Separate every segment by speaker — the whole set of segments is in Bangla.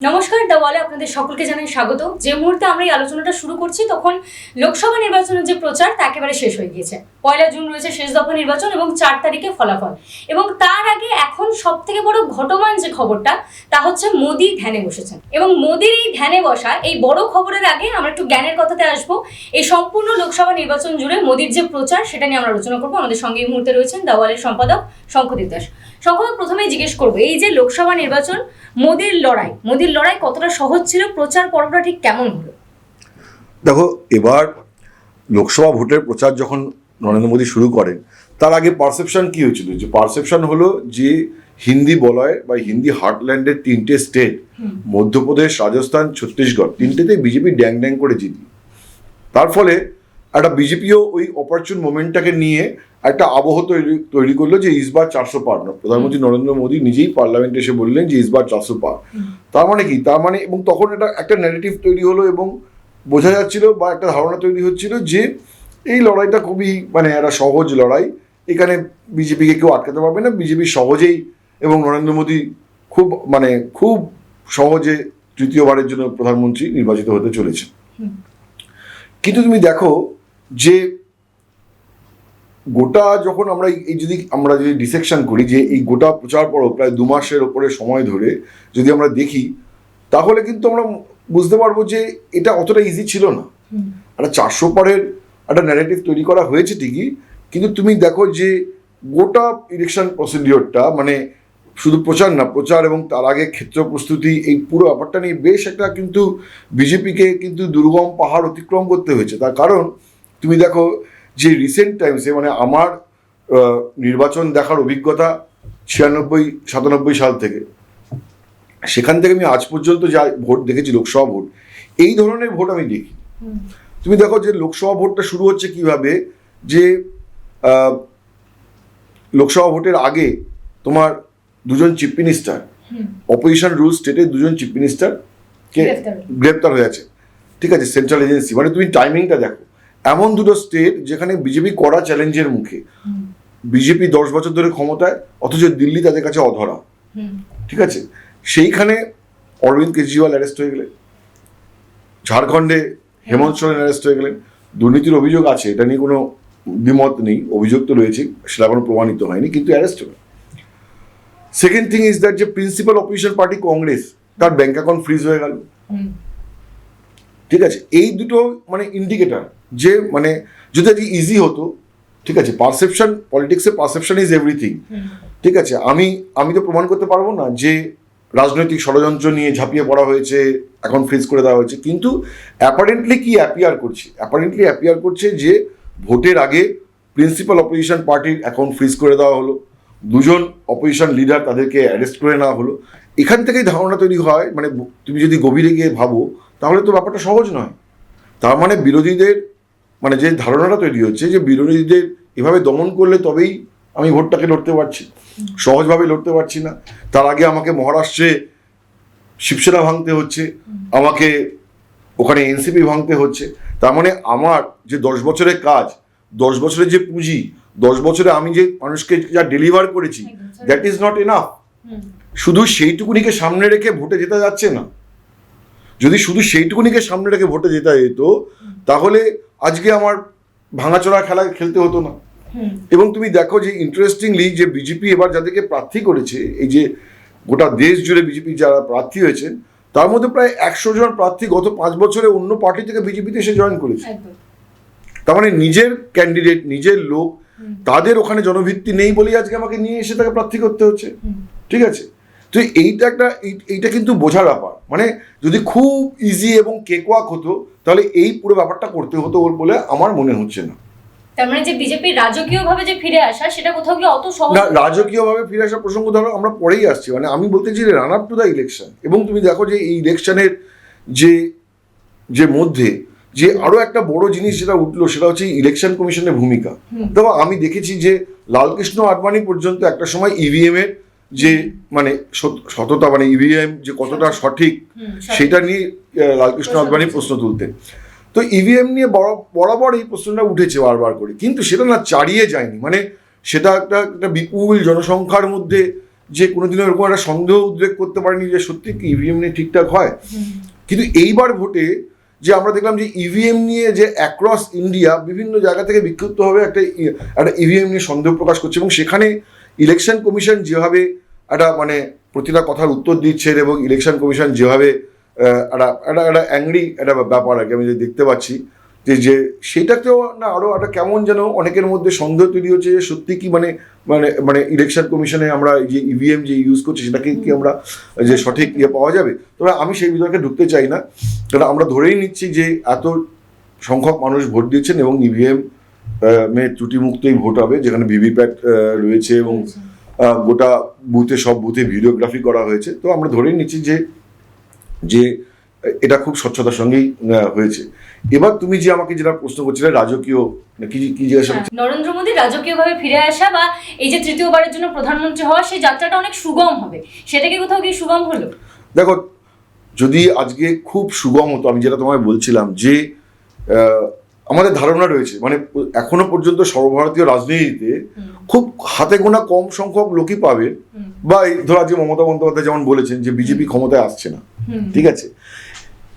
Speaker 1: নমস্কার, দ্য ওয়ালে আপনাদের সকলকে জানাই স্বাগত। যে মুহূর্তে আমরা এই আলোচনাটা শুরু করছি, তখন লোকসভা নির্বাচনের যে প্রচার, তা একেবারে শেষ হয়ে গিয়েছে। পয়লা জুন রয়েছে শেষ দফা নির্বাচন এবং চার তারিখে ফলাফল। এবং তার আগে এখন সব থেকে বড় ঘটমান যে খবরটা, তা হচ্ছে মোদি ধ্যানে বসেছেন। এবং মোদির এই ধ্যানে বসা, এই বড় খবরের আগে আমরা একটু জ্ঞানের কথাতে আসব। এই সম্পূর্ণ লোকসভা নির্বাচন জুড়ে মোদির যে প্রচার, সেটা নিয়ে আমরা আলোচনা করব। আমাদের সঙ্গে এই মুহূর্তে রয়েছেন দ্য ওয়ালের সম্পাদক শঙ্খদীপ দাস। শঙ্খদীপ প্রথমেই জিজ্ঞেস করব এই যে লোকসভা নির্বাচন মোদির লড়াই মোদির লড়াই কতটা সহজ ছিল প্রচার পর্বটা ঠিক কেমন হলো?
Speaker 2: দেখো এবার লোকসভা ভোটের প্রচার যখন নরেন্দ্র মোদী শুরু করেন তার আগে পারসেপশন কি হয়েছিল? যে পারসেপশন হলো যে হিন্দি বলয় বা হিন্দি হার্টল্যান্ডের তিনটে স্টেট মধ্যপ্রদেশ রাজস্থান ছত্তিশগড় তিনটেতে বিজেপি ড্যাং ড্যাং করে জিতি। তার ফলে একটা বিজেপিও ওই অপরচুন মোমেন্টটাকে নিয়ে একটা আবহ তৈরি তৈরি করল যে ইসবার চারশো পার। না প্রধানমন্ত্রী নরেন্দ্র মোদী নিজেই পার্লামেন্টে এসে বললেন যে ইসবার চারশো পার। তার মানে কি? তার মানে এবং তখন এটা একটা ন্যারেটিভ তৈরি হলো এবং বোঝা যাচ্ছিল বা একটা ধারণা তৈরি হচ্ছিল যে এই লড়াইটা খুবই মানে একটা সহজ লড়াই। এখানে বিজেপিকে কেউ আটকাতে পারবে না। বিজেপি সহজেই এবং নরেন্দ্র মোদী খুব মানে খুব সহজে তৃতীয়বারের জন্য প্রধানমন্ত্রী নির্বাচিত হতে চলেছে কিন্তু তুমি দেখো যে গোটা যখন আমরা এই- যদি আমরা যদি ডিসেকশন করি যে এই গোটা প্রচার পর্ব প্রায় দু মাসের ওপরে সময় ধরে যদি আমরা দেখি তাহলে কিন্তু আমরা বুঝতে পারব যে এটা অতটা ইজি ছিল না। একটা চারশো পারের একটা ন্যারেটিভ তৈরি করা হয়েছে ঠিকই কিন্তু তুমি দেখো যে গোটা ইলেকশন প্রসিডিওরটা মানে শুধু প্রচার না প্রচার এবং তার আগে ক্ষেত্র প্রস্তুতি এই পুরো ব্যাপারটা নিয়ে বেশ একটা কিন্তু বিজেপিকে কিন্তু দুর্গম পাহাড় অতিক্রম করতে হয়েছে। তার কারণ তুমি দেখো যে রিসেন্ট টাইমসে মানে আমার নির্বাচন দেখার অভিজ্ঞতা ছিয়ানব্বই সাতানব্বই সাল থেকে। সেখান থেকে আমি আজ পর্যন্ত যা ভোট দেখেছি লোকসভা ভোট এই ধরনের ভোট আমি দেখি তুমি দেখো যে লোকসভা ভোটটা শুরু হচ্ছে কীভাবে যে লোকসভা ভোটের আগে তোমার দুজন চিফ মিনিস্টার অপোজিশন রুল স্টেটে দুজন চিফ মিনিস্টার কে গ্রেপ্তার হয়ে আছে। ঠিক আছে সেন্ট্রাল এজেন্সি মানে তুমি টাইমিংটা দেখো। এমন দুটো স্টেট যেখানে বিজেপি কড়া চ্যালেঞ্জের মুখে। বিজেপি দশ বছর ধরে ক্ষমতায় অথচ দিল্লি তাদের কাছে অধরা। ঠিক আছে? সেইখানে অরবিন্দ কেজরিওয়াল অ্যারেস্ট হয়ে গেলেন। ঝাড়খণ্ডে হেমন্ত সোরেন অ্যারেস্ট হয়ে গেলেন। দুর্নীতির অভিযোগ আছে এটা নিয়ে কোনো দ্বিমত নেই অভিযোগ তো রয়েছে সেটা এখনও প্রমাণিত হয়নি কিন্তু অ্যারেস্ট হলো। সেকেন্ড থিং ইজ দ্যাট যে প্রিন্সিপাল অপোজিশন পার্টি কংগ্রেস তার ব্যাংক অ্যাকাউন্ট ফ্রিজ হয়ে গেল। ঠিক আছে? এই দুটো মানে ইন্ডিকেটার যে মানে যদি ইজি হতো ঠিক আছে পারসেপশন পলিটিক্সে পারসেপশন ইজ এভরিথিং ঠিক আছে আমি আমি তো প্রমাণ করতে পারব না যে রাজনৈতিক ষড়যন্ত্র নিয়ে ঝাঁপিয়ে পড়া হয়েছে এখন ফ্রিজ করে দেওয়া হয়েছে কিন্তু অ্যাপারেন্টলি কি অ্যাপিয়ার করছে? অ্যাপারেন্টলি অ্যাপিয়ার করছে যে ভোটের আগে প্রিন্সিপাল অপোজিশন পার্টির অ্যাকাউন্ট ফ্রিজ করে দেওয়া হলো দুজন অপোজিশন লিডার তাদেরকে অ্যারেস্ট করে নেওয়া হলো। এখান থেকেই ধারণা তৈরি হয় মানে তুমি যদি গভীরে গিয়ে ভাবো তাহলে তো ব্যাপারটা সহজ নয়। তার মানে বিরোধীদের মানে যে ধারণাটা তৈরি হচ্ছে যে বিরোধীদের এভাবে দমন করলে তবেই আমি ভোটটাকে লড়তে পারছি। সহজভাবে লড়তে পারছি না। তার আগে আমাকে মহারাষ্ট্রে শিবসেনা ভাঙতে হচ্ছে আমাকে ওখানে এনসিপি ভাঙতে হচ্ছে। তার মানে আমার যে দশ বছরের কাজ দশ বছরের যে পুঁজি দশ বছরে আমি যে মানুষকে যা ডেলিভার করেছি দ্যাট ইজ নট এনাফ শুধু সেইটুকুনিকে সামনে রেখে ভোটে যেতে যাচ্ছে না। যদি শুধু সেইটুকুনিকে সামনে রেখে ভোটে যেতে যেত তাহলে আজকে আমার ভাঙাচোরা খেলা খেলতে হতো না। এবং তুমি দেখো যে ইন্টারেস্টিংলি যে বিজেপি এবার যাদেরকে প্রার্থী করেছে এই যে গোটা দেশ জুড়ে বিজেপি যারা প্রার্থী হয়েছেন তার মধ্যে প্রায় একশো জন প্রার্থী গত পাঁচ বছরে অন্য পার্টি থেকে বিজেপিতে এসে জয়েন করেছে। তার মানে নিজের ক্যান্ডিডেট নিজের লোক তাদের ওখানে জনভিত্তি নেই বলেই আজকে আমাকে নিয়ে এসে তাকে প্রার্থী করতে হচ্ছে। ঠিক আছে? তো এইটা একটা এইটা কিন্তু বোঝার ব্যাপার। মানে যদি খুব ইজি এবং কেকওয়াক হতো তাহলে এই পুরো ব্যাপারটা করতে হতো বলে আমার মনে হচ্ছে না।
Speaker 1: তার মানে যে বিজেপির রাজকীয় ভাবে যে ফিরে আসা সেটা কোথাও গিয়ে অত সহজ
Speaker 2: না রাজকীয়ভাবে ফিরে আসা প্রসঙ্গ ধরো আমরা পরেই আসছি। মানে আমি বলতে চাই run up to the election এবং তুমি দেখো যে এই ইলেকশনের যে যে মধ্যে যে আরও একটা বড় জিনিস যেটা উঠল সেটা হচ্ছে ইলেকশন কমিশনের ভূমিকা। দেখো আমি দেখেছি যে লালকৃষ্ণ আডবাণী পর্যন্ত একটা সময় ইভিএম এর যে মানে সত- সততা মানে ইভিএম যে কতটা সঠিক সেটা নিয়ে লালকৃষ্ণ
Speaker 1: তুলছে।
Speaker 2: প্রশ্ন তুলতেন তো ইভিএম নিয়ে বড়- বরাবর এই প্রশ্নটা উঠেছে বারবার করে। কিন্তু সেটা না চারিয়ে যায়নি। মানে সেটা একটা একটা বিপুল জনসংখ্যার মধ্যে যে কোনোদিনও এরকম একটা সন্দেহ উদ্রেক করতে পারেনি যে সত্যি কি ইভিএম নিয়ে ঠিকঠাক হয়। কিন্তু এইবার ভোটে যে আমরা দেখলাম যে ইভিএম নিয়ে যে অ্যাক্রস ইন্ডিয়া বিভিন্ন জায়গা থেকে বিক্ষিপ্তভাবে একটা একটা ইভিএম নিয়ে সন্দেহ প্রকাশ করছে এবং সেখানে ইলেকশন কমিশন যেভাবে একটা মানে প্রতিটা কথার উত্তর দিচ্ছেন এবং ইলেকশন কমিশন যেভাবে একটা একটা একটা অ্যাংরি একটা ব্যাপার আর কি আমি যে দেখতে পাচ্ছি, যে যে সেটাতেও না আরও একটা কেমন যেন অনেকের মধ্যে সন্দেহ তৈরি হচ্ছে যে সত্যি কি মানে মানে মানে ইলেকশন কমিশনে আমরা যে ইভিএম যে ইউজ করছি সেটাকে কি আমরা যে সঠিক ইয়ে পাওয়া যাবে? তবে আমি সেই বিতর্কে ঢুকতে চাই না। কারণ আমরা ধরেই নিচ্ছি যে এত সংখ্যক মানুষ ভোট দিয়েছেন এবং ইভিএম মে ত্রুটিমুক্তই ভোট হবে যেখানে ভিভিপ্যাট রয়েছে এবং গোটা বুথে সব বুথে ভিডিওগ্রাফি করা হয়েছে। তো আমরা ধরেই নিচ্ছি যে যে এটা খুব স্বচ্ছতার সঙ্গেই হয়েছে। এবার তুমি যে আমাকে যেটা প্রশ্ন করছিলে রাজকীয় কি কি জিজ্ঞাসা
Speaker 1: হ্যাঁ, নরেন্দ্র মোদী রাজকীয়ভাবে ফিরে আসা বা এই যে তৃতীয়বারের জন্য প্রধানমন্ত্রী হওয়া সেই যাত্রাটা অনেক সুগম হবে। সেটা কি কোথাও কি সুগম হলো?
Speaker 2: দেখো যদি আজকে খুব সুগম হতো আমি যেটা তোমায় বলছিলাম যে আমাদের ধারণা রয়েছে মানে এখনও পর্যন্ত সর্বভারতীয় রাজনীতিতে খুব হাতে গোনা কম সংখ্যক লোকই পাবে বা এই ধরো আজকে মমতা বন্দ্যোপাধ্যায় যেমন বলেছেন যে বিজেপি ক্ষমতায় আসছে না, ঠিক আছে?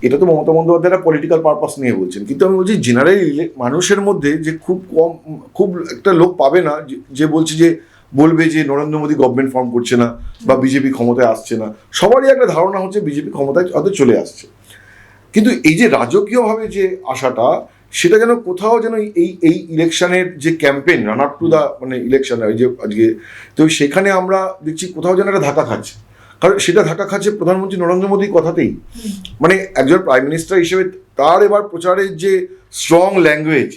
Speaker 2: এটা তো মমতা বন্দ্যোপাধ্যায় পলিটিক্যাল পারপাস নিয়ে বলছেন, কিন্তু আমি বলছি জেনারেলি মানুষের মধ্যে যে খুব কম, খুব একটা লোক পাবে না যে- যে বলছে যে, বলবে যে নরেন্দ্র মোদী গভর্নমেন্ট ফর্ম করছে না বা বিজেপি ক্ষমতায় আসছে না, সবারই একটা ধারণা হচ্ছে বিজেপি ক্ষমতায় হয়তো চলে আসছে। কিন্তু এই যে রাজকীয়ভাবে যে আশাটা সেটা যেন কোথাও যেন এই এই ইলেকশনের যে campaign run up to the মানে ইলেকশন ওই যে আজকে তো সেখানে আমরা দেখছি কোথাও যেন একটা ধাক্কা খাচ্ছে। কারণ সেটা ধাক্কা খাচ্ছে প্রধানমন্ত্রী নরেন্দ্র মোদীর কথাতেই। মানে একজন প্রাইম মিনিস্টার হিসেবে তার এবার প্রচারের যে স্ট্রং ল্যাঙ্গুয়েজ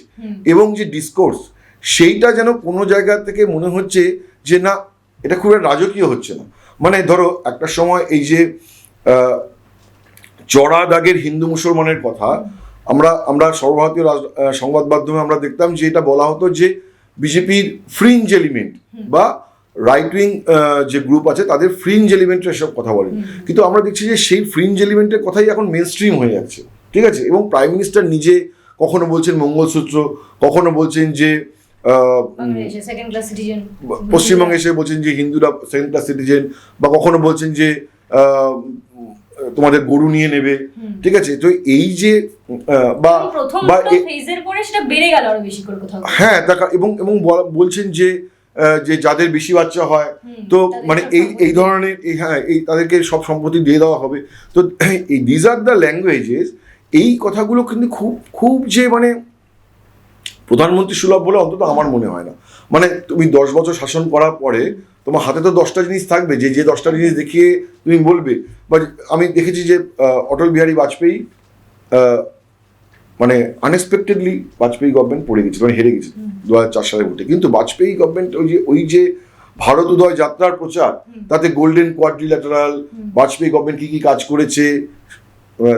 Speaker 2: এবং যে ডিসকোর্স সেইটা যেন কোনো জায়গা থেকে মনে হচ্ছে যে না এটা খুব একটা রাজকীয় হচ্ছে না। মানে ধরো একটা সময় এই যে আহ, চড়া দাগের হিন্দু মুসলমানের কথা আমরা আমরা সর্বভারতীয় সংবাদ মাধ্যমে আমরা দেখতাম যে এটা বলা হতো যে বিজেপির ফ্রিঞ্জ এলিমেন্ট বা রাইট উইং যে গ্রুপ আছে তাদের ফ্রিঞ্জ এলিমেন্টের সব কথা বলেন কিন্তু আমরা দেখছি যে সেই ফ্রিঞ্জ এলিমেন্টের কথাই এখন মেন স্ট্রিম হয়ে যাচ্ছে। ঠিক আছে? এবং প্রাইম মিনিস্টার নিজে কখনো বলছেন মঙ্গলসূত্র কখনো বলছেন যে পশ্চিমবঙ্গে এসে বলছেন যে হিন্দুরা সেকেন্ড ক্লাস সিটিজেন বা কখনো বলছেন যে তোমাদের গরু নিয়ে নেবে। ঠিক আছে? তো এই যে বা বা
Speaker 1: ফেজের পরে সেটা বেড়ে গেল আরও বেশি করে কোথাও।
Speaker 2: হ্যাঁ দেখা এবং এবং বলছেন যে যে যাদের বেশি বাচ্চা হয় তো মানে এই এই ধরনের এই হ্যাঁ এই তাদেরকে সব সম্পত্তি দিয়ে দেওয়া হবে। তো এই দিজ আর দ্য ল্যাঙ্গুয়েজেস এই কথাগুলো কিন্তু খুব খুব যে মানে প্রধানমন্ত্রী সুলভ বলে অন্তত আমার মনে হয় না। মানে তুমি দশ বছর শাসন করার পরে তোমার হাতে তো দশটা জিনিস থাকবে যে যে দশটা জিনিস দেখিয়ে তুমি বলবে। বা আমি দেখেছি যে অটল বিহারী বাজপেয়ী মানে আনএক্সপেক্টেডলি বাজপেয়ী গভর্নমেন্ট পড়ে গেছিল মানে হেরে গেছিল দু হাজার চার সালে ভোটে। কিন্তু বাজপেয়ী গভর্নমেন্ট ওই যে ওই যে ভারত উদয় যাত্রার প্রচার তাতে গোল্ডেন কোয়াড্রিল্যাটারাল বাজপেয়ী গভর্নমেন্ট কী কী কাজ করেছে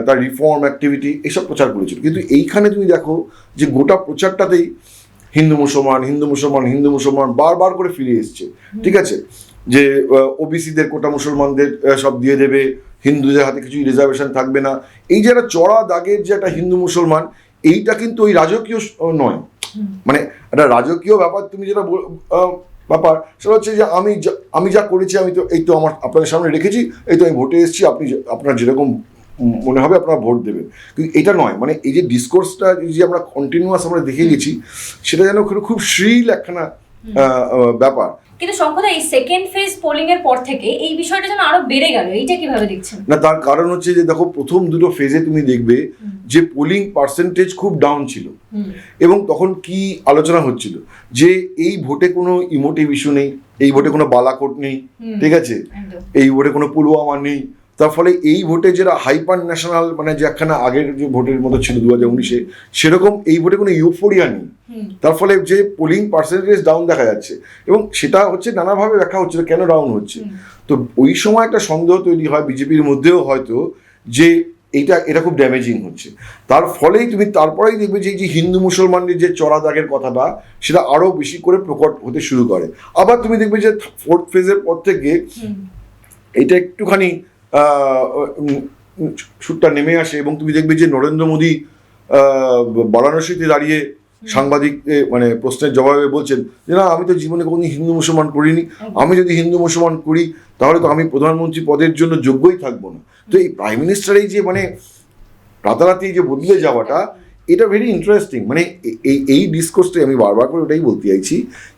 Speaker 2: তার রিফর্ম অ্যাক্টিভিটি এসব প্রচার করেছিল। কিন্তু এইখানে তুমি দেখো যে গোটা প্রচারটাতেই হিন্দু মুসলমান হিন্দু মুসলমান হিন্দু মুসলমান বারবার করে ফিরে এসছে। ঠিক আছে? যে ওবিসিদের কোটা মুসলমানদের সব দিয়ে দেবে হিন্দুদের হাতে কিছুই রিজার্ভেশন থাকবে না। এই যে একটা চড়া দাগের যে একটা হিন্দু মুসলমান এইটা কিন্তু ওই রাজকীয় নয়। মানে একটা রাজকীয় ব্যাপার তুমি যেটা ব্যাপার সেটা হচ্ছে যে আমি আমি যা করেছি আমি তো এই তো আমার আপনাদের সামনে রেখেছি এই তো আমি ভোটে এসেছি আপনি আপনার যেরকম মনে হবে আপনারা ভোট দেবেন। কিন্তু এটা নয় মানে এই যে ডিসকোর্সটা যে আমরা কন্টিনিউয়াস আমরা দেখে গেছি সেটা যেন খুব- শ্রীল একখানা ব্যাপার।
Speaker 1: কিন্তু সংখ্যা এই সেকেন্ড ফেজ পোলিং এর পর থেকে এই বিষয়টা যেন আরও বেড়ে গেল এইটা কীভাবে দেখছেন?
Speaker 2: না তার কারণ হচ্ছে যে দেখো প্রথম দুটো ফেজে তুমি দেখবে যে পোলিং পার্সেন্টেজ খুব ডাউন ছিল। এবং তখন কি আলোচনা হচ্ছিল? যে এই ভোটে কোনো ইমোটিভ ইস্যু নেই এই ভোটে কোনো বালাকোট নেই ঠিক আছে? এই ভোটে কোনো পুলওয়ামা নেই তার ফলে এই ভোটে যেটা হাইপার ন্যাশনাল মানে যে একখানা আগের যে ভোটের মতো ছিল দু হাজার উনিশে সেরকম এই ভোটে কোনো ইউফোরিয়া নেই। তার ফলে যে পোলিং পার্সেন্টেজ ডাউন দেখা যাচ্ছে এবং সেটা হচ্ছে নানাভাবে ব্যাখ্যা হচ্ছে কেন ডাউন হচ্ছে? তো ওই সময় একটা সন্দেহ তৈরি হয় বিজেপির মধ্যেও হয়তো যে এইটা এটা খুব ড্যামেজিং হচ্ছে। তার ফলেই তুমি তারপরেই দেখবে যে এই যে হিন্দু মুসলমানদের যে চড়া দাগের কথাটা সেটা আরও বেশি করে প্রকট হতে শুরু করে। আবার তুমি দেখবে যে ফোর্থ ফেজের পর থেকে এটা একটুখানি সুরটা নেমে আসে এবং তুমি দেখবে যে নরেন্দ্র মোদী বারাণসীতে দাঁড়িয়ে সাংবাদিক মানে প্রশ্নের জবাবে বলছেন যে না আমি তো জীবনে কোনোদিন হিন্দু মুসলমান করিনি। আমি যদি হিন্দু মুসলমান করি তাহলে তো আমি প্রধানমন্ত্রী পদের জন্য যোগ্যই থাকব না। তো এই প্রাইম মিনিস্টার এই যে মানে রাতারাতি যে বদলে যাওয়াটা এটা ভেরি ইন্টারেস্টিং মানে এই এই ডিসকোর্সটাই আমি বারবার করে ওটাই বলতে চাইছি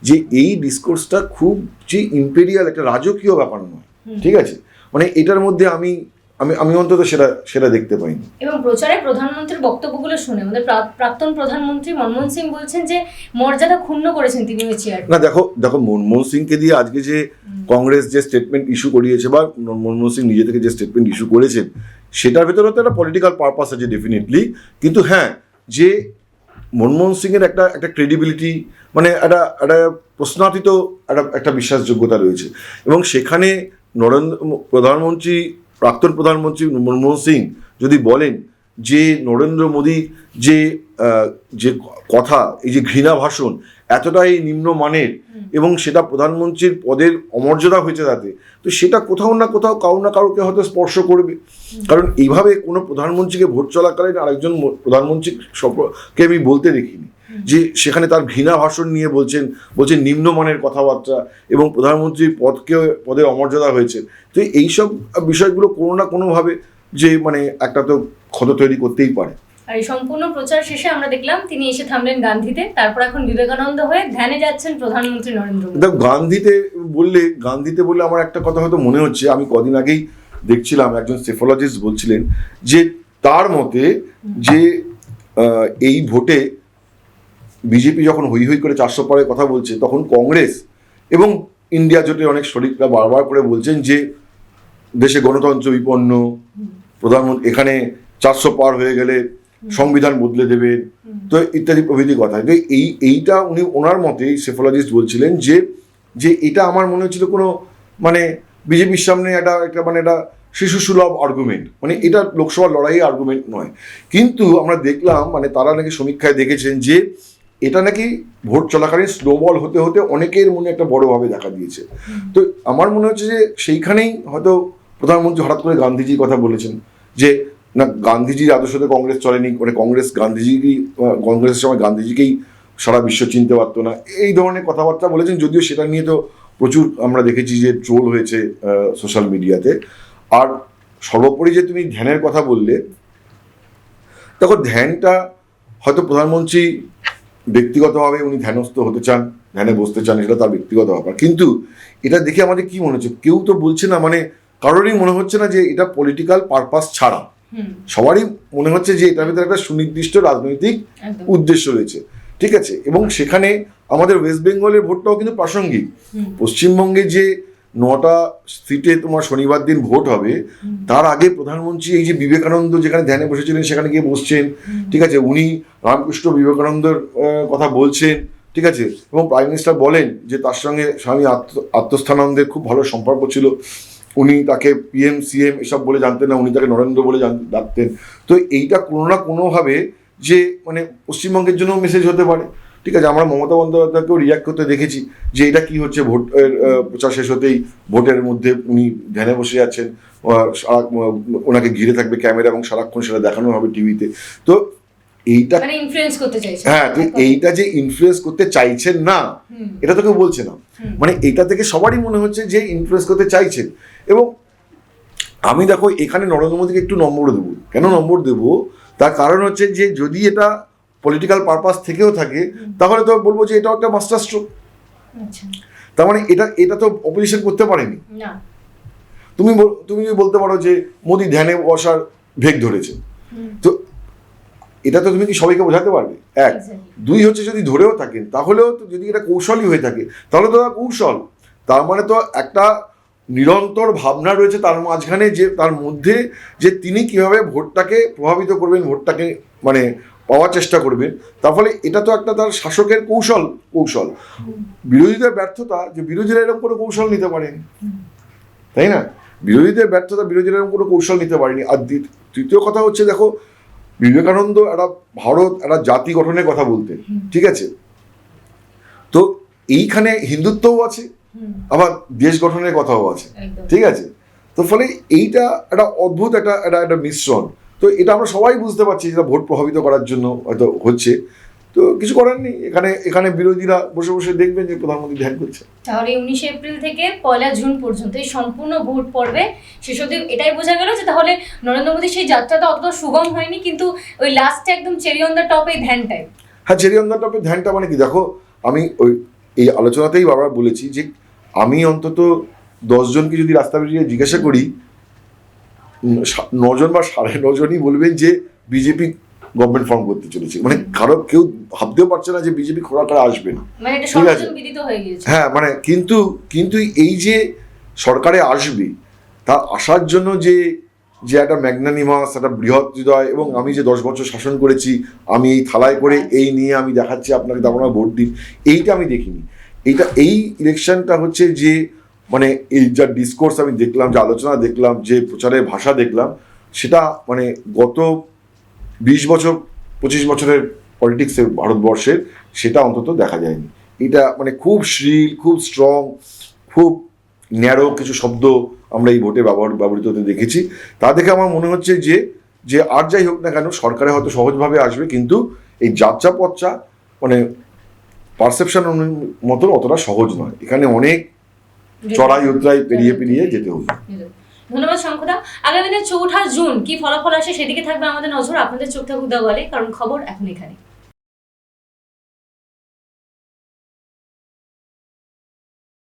Speaker 2: যে এই ডিসকোর্সটা খুব যে ইম্পেরিয়াল একটা রাজকীয় ব্যাপার নয়। ঠিক আছে? মানে এটার মধ্যে আমি আমি আমি অন্তত সেটা সেটা দেখতে পাইনি।
Speaker 1: এবং প্রচারে প্রধানমন্ত্রীর বক্তব্যগুলো শুনে আমাদের প্রাক্তন প্রধানমন্ত্রী মনমোহন সিং বলছেন যে মর্যাদা ক্ষুণ্ণ করেছেন তিনি ওই চেয়ার
Speaker 2: না দেখো দেখো মনমোহন সিংকে দিয়ে আজকে যে কংগ্রেস যে স্টেটমেন্ট ইস্যু করিয়েছে বা মনমোহন সিং নিজে থেকে যে স্টেটমেন্ট ইস্যু করেছেন সেটার ভেতরে তো একটা পলিটিক্যাল পারপাস আছে ডেফিনেটলি কিন্তু হ্যাঁ যে মনমোহন সিংয়ের একটা একটা ক্রেডিবিলিটি মানে একটা একটা প্রশ্নাতীত একটা একটা বিশ্বাসযোগ্যতা রয়েছে। এবং সেখানে নরেন্দ্র প্রধানমন্ত্রী প্রাক্তন প্রধানমন্ত্রী মনমোহন সিং যদি বলেন যে নরেন্দ্র মোদী যে যে কথা এই যে ঘৃণা ভাষণ এতটাই নিম্নমানের এবং সেটা প্রধানমন্ত্রীর পদের অমর্যাদা হয়েছে তাতে তো সেটা কোথাও না কোথাও কারও না কারোকে হয়তো স্পর্শ করবে। কারণ এইভাবে কোনো প্রধানমন্ত্রীকে ভোট চলাকালীন আরেকজন প্রধানমন্ত্রী সম্পর্কে আমি বলতে দেখিনি। যে সেখানে তার ঘৃণা ভাষণ নিয়ে বলছেন বলছেন নিম্নমানের কথাবার্তা এবং প্রধানমন্ত্রীর পদকে পদের অমর্যাদা হয়েছে। তো এইসব বিষয়গুলো কোনো না কোনোভাবে যে মানে একটা তো ক্ষত তৈরি করতেই পারে।
Speaker 1: আর এই সম্পূর্ণ প্রচার শেষে আমরা দেখলাম তিনি এসে থামলেন গান্ধীতে তারপর এখন বিবেকানন্দ হয়ে ধ্যানে যাচ্ছেন প্রধানমন্ত্রী নরেন্দ্র মোদী।
Speaker 2: দেখো গান্ধীতে বললে গান্ধীতে বললে আমার একটা কথা হয়তো মনে হচ্ছে আমি কদিন আগেই দেখছিলাম একজন সেফোলজিস্ট বলছিলেন যে তার মতে যে আহ, এই ভোটে বিজেপি যখন হই হই করে চারশো পরে কথা বলছে তখন কংগ্রেস এবং ইন্ডিয়া জোটের অনেক শরিকরা বারবার করে বলছেন যে দেশে গণতন্ত্র বিপন্ন প্রধানমন্ত্রী এখানে চারশো পার হয়ে গেলে সংবিধান বদলে দেবে তো ইত্যাদি প্রভৃতি কথা। তো এই এইটা উনি ওনার মতে সেফোলজিস্ট বলছিলেন যে যে এটা আমার মনে হচ্ছিল কোনো মানে বিজেপির সামনে একটা একটা মানে একটা শিশু সুলভ আর্গুমেন্ট মানে এটা লোকসভার লড়াই আর্গুমেন্ট নয়। কিন্তু আমরা দেখলাম মানে তারা নাকি সমীক্ষায় দেখেছেন যে এটা নাকি ভোট চলাকালীন স্নোবল হতে হতে অনেকের মনে একটা বড়ভাবে দেখা দিয়েছে। তো আমার মনে হচ্ছে যে সেইখানেই হয়তো প্রধানমন্ত্রী হঠাৎ করে গান্ধীজির কথা বলেছেন যে না গান্ধীজির আদর্শতে কংগ্রেস চলেনি মানে কংগ্রেস গান্ধীজিকেই কংগ্রেসের সময় গান্ধীজিকেই সারা বিশ্ব চিনতে পারতো না। এই ধরনের কথাবার্তা বলেছেন যদিও সেটা নিয়ে তো প্রচুর আমরা দেখেছি যে ট্রোল হয়েছে সোশ্যাল মিডিয়াতে আর সর্বোপরি যে তুমি ধ্যানের কথা বললে দেখো ধ্যানটা হয়তো প্রধানমন্ত্রী ব্যক্তিগতভাবে উনি ধ্যানস্থ হতে চান ধ্যানে বসতে চান সেটা তার ব্যক্তিগত ব্যাপার। কিন্তু এটা দেখে আমাদের কি মনে হচ্ছে? কেউ তো বলছে না মানে কারোরই মনে হচ্ছে না যে এটা পলিটিক্যাল পারপাস ছাড়া। সবারই মনে হচ্ছে যে এটার ভিতরে একটা সুনির্দিষ্ট রাজনৈতিক উদ্দেশ্য রয়েছে। ঠিক আছে? এবং সেখানে আমাদের ওয়েস্ট বেঙ্গলের ভোটটাও কিন্তু প্রাসঙ্গিক। পশ্চিমবঙ্গে যে নটা সিটে তোমার শনিবার দিন ভোট হবে তার আগে প্রধানমন্ত্রী এই যে বিবেকানন্দ যেখানে ধ্যানে বসেছিলেন সেখানে গিয়ে বসছেন ঠিক আছে? উনি রামকৃষ্ণ বিবেকানন্দের কথা বলছেন ঠিক আছে? এবং প্রাইম মিনিস্টার বলেন যে তার সঙ্গে স্বামী আত্ম আত্মস্থানন্দের খুব ভালো সম্পর্ক ছিল। উনি তাকে পিএম সিএম এসব বলে জানতেন না উনি তাকে নরেন্দ্র বলে ডাকতেন। তো এইটা কোনো না কোনোভাবে যে মানে পশ্চিমবঙ্গের জন্য মেসেজ হতে পারে। ঠিক আছে আমরা মমতা বন্দ্যোপাধ্যায়কেও রিয়াক্ট করতে দেখেছি যে এটা কি হচ্ছে আহ, প্রচার শেষ হতেই ভোটের মধ্যে উনি ধ্যানে বসে যাচ্ছেন ওনাকে ঘিরে থাকবে ক্যামেরা এবং সারাক্ষণ সেটা দেখানো হবে টিভিতে। তো এইটা
Speaker 1: মানে ইনফ্লুয়েন্স করতে
Speaker 2: হ্যাঁ তো এইটা যে ইনফ্লুয়েন্স করতে চাইছেন না এটা তো কেউ বলছে না। মানে এটা থেকে সবারই মনে হচ্ছে যে ইনফ্লুয়েন্স করতে চাইছেন। এবং আমি দেখো এখানে নরেন্দ্র মোদীকে একটু নম্বর দেবো। কেন নম্বর দেবো? তার কারণ হচ্ছে যে যদি এটা পলিটিক্যাল পারপাস থেকেও থাকে তাহলে তো বলব যে এটাও একটা মাস্টার স্ট্রোক
Speaker 1: আচ্ছা।
Speaker 2: তার মানে এটা এটা তো অপোজিশন করতে পারেনি। তুমি তুমি যদি বলতে পারো যে মোদি ধ্যানে বসার ভেগ ধরেছে তো এটা তো তুমি কি সবাইকে বোঝাতে পারবে? এক। দুই হচ্ছে যদি ধরেও থাকেন তাহলেও তো যদি এটা কৌশলই হয়ে থাকে তাহলে তো কৌশল। তার মানে তো একটা নিরন্তর ভাবনা রয়েছে তার মাঝখানে যে তার মধ্যে যে তিনি কীভাবে ভোটটাকে প্রভাবিত করবেন ভোটটাকে মানে পাওয়ার চেষ্টা করবেন তার ফলে এটা তো একটা তার শাসকের কৌশল কৌশল। বিরোধীদের ব্যর্থতা যে বিরোধীরা এরকম কোনো কৌশল নিতে পারেনি। তাই না? বিরোধীদের ব্যর্থতা বিরোধীরা এরকম কোনো কৌশল নিতে পারেনি। আর তৃতীয় কথা হচ্ছে দেখো বিবেকানন্দ একটা ভারত একটা জাতি গঠনের কথা বলতে ঠিক আছে? তো এইখানে হিন্দুত্বও আছে আবার দেশ গঠনের কথাও আছে। ঠিক আছে? তো ফলে এইটা একটা অদ্ভুত একটা একটা একটা মিশ্রণ। তো এটা আমরা সবাই বুঝতে পারছি যেটা ভোট প্রভাবিত করার জন্য হয়তো হচ্ছে। তো কিছু করার নেই। এখানে এখানে বিরোধীরা বসে বসে দেখবেন যে প্রধানমন্ত্রী ধ্যান করছে।
Speaker 1: তাহলে উনিশে এপ্রিল থেকে পয়লা জুন পর্যন্ত এই সম্পূর্ণ ভোট পর্বে শেষ অবধি এটাই বোঝা গেল যে তাহলে নরেন্দ্র মোদীর সেই যাত্রাটা অতটা সুগম হয়নি কিন্তু ওই লাস্টে একদম চেরি অন দ্য টপ এই ধ্যানটাই
Speaker 2: হ্যাঁ চেরি অন দ্য টপের ধ্যানটা মানে কি? দেখো আমি ওই এই আলোচনাতেই বারবার বলেছি যে আমি অন্তত দশজনকে যদি রাস্তা বেরিয়ে জিজ্ঞাসা করি নজন বা সাড়ে নজনই বলবেন যে বিজেপি গভর্নমেন্ট ফর্ম করতে চলেছে। মানে কারও কেউ ভাবতেও পারছে না যে বিজেপি খোলা করে আসবে না।
Speaker 1: মানে
Speaker 2: ঠিক আছে।
Speaker 1: হয়ে
Speaker 2: মানে কিন্তু কিন্তু এই যে সরকারে আসবে তা আসার জন্য যে যে একটা ম্যাগনানিমাস একটা বৃহৎ হৃদয় এবং আমি যে দশ বছর শাসন করেছি আমি এই থালায় করে এই নিয়ে আমি দেখাচ্ছি আপনাকে তারপর ভোট দিন এইটা আমি দেখিনি। এইটা এই ইলেকশনটা হচ্ছে যে মানে এই যা ডিসকোর্স আমি দেখলাম, যে আলোচনা দেখলাম, যে প্রচারের ভাষা দেখলাম, সেটা মানে গত বিশ বছর, পঁচিশ বছরের পলিটিক্সের ভারতবর্ষের, সেটা অন্তত দেখা যায়নি। এটা মানে খুব শ্রীল খুব স্ট্রং খুব ন্যারো কিছু শব্দ আমরা এই ভোটে ব্যবহার, ব্যবহৃত হতে দেখেছি। তা দেখে আমার মনে হচ্ছে যে যে আর যাই হোক না কেন, সরকারে হয়তো সহজভাবে আসবে, কিন্তু এই যাত্রা পথটা মানে পারসেপশন মতন অতটা সহজ নয়। এখানে অনেক চড়াই উতরাই পেরিয়ে পেরিয়ে যেতে হবে।
Speaker 1: ধন্যবাদ শঙ্খদা আগামী দিনে চৌঠা জুন কি ফলাফল আসে সেদিকে থাকবে আমাদের নজর। আপনাদের চোখ থাকুক দেওয়ালে কারণ খবর এখন এখানে।